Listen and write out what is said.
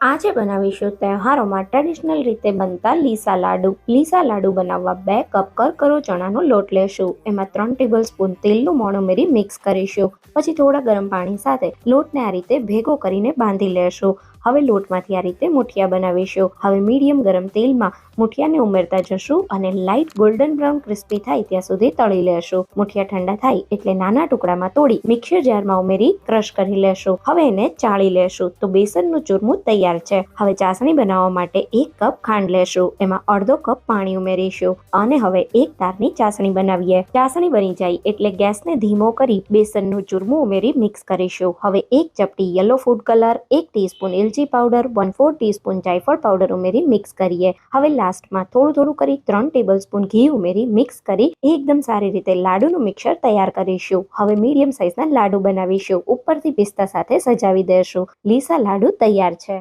આજે બનાવીશું તહેવારોમાં ટ્રેડિશનલ રીતે બનતા લીસા લાડુ. લીસા લાડુ બનાવવા બે કપ કરકરો ચણાનો લોટ લેશું. એમાં ત્રણ ટેબલ સ્પૂન તેલનું મોણ ઉમેરી મિક્સ કરીશું. પછી થોડા ગરમ પાણી સાથે લોટને આ રીતે ભેગો કરીને બાંધી લેશું. હવે લોટમાંથી આ રીતે મુઠિયા બનાવીશું. હવે મીડિયમ ગરમ તેલમાં મુઠિયાને ઉમેરતા જશું અને લાઇટ ગોલ્ડન બ્રાઉન ક્રિસ્પી થાય ત્યાં સુધી તળી લેશું. મુઠિયા ઠંડા થાય એટલે નાના ટુકડામાં તોડી મિક્સર જારમાં ઉમેરી ક્રશ કરી લેશું. હવે એને ચાળી લેશું. તો બેસનનું ચૂરમું તૈયાર છે. હવે ચાસણી બનાવવા માટે એક કપ ખાંડ લેશું. એમાં અડધો કપ પાણી ઉમેરીશું અને હવે એક તારની ચાસણી બનાવીએ. ચાસણી બની જાય એટલે ગેસને ધીમો કરી બેસનનું ચૂરમું ઉમેરી મિક્સ કરીશું. હવે એક ચપટી યલો ફૂડ કલર, એક ટીસ્પૂન એલચી પાવડર વન ફોર ટીસ્પૂન જાયફળ પાવડર ઉમેરી મિક્સ કરીએ. હવે લાસ્ટમાં થોડું થોડું કરી ત્રણ ટેબલ સ્પૂન ઘી ઉમેરી મિક્સ કરી એકદમ સારી રીતે લાડુનું મિક્સર તૈયાર કરીશું. હવે મીડિયમ સાઇઝના લાડુ બનાવીશું. ઉપરથી પિસ્તા સાથે સજાવી દેશું. લીસા લાડુ તૈયાર છે.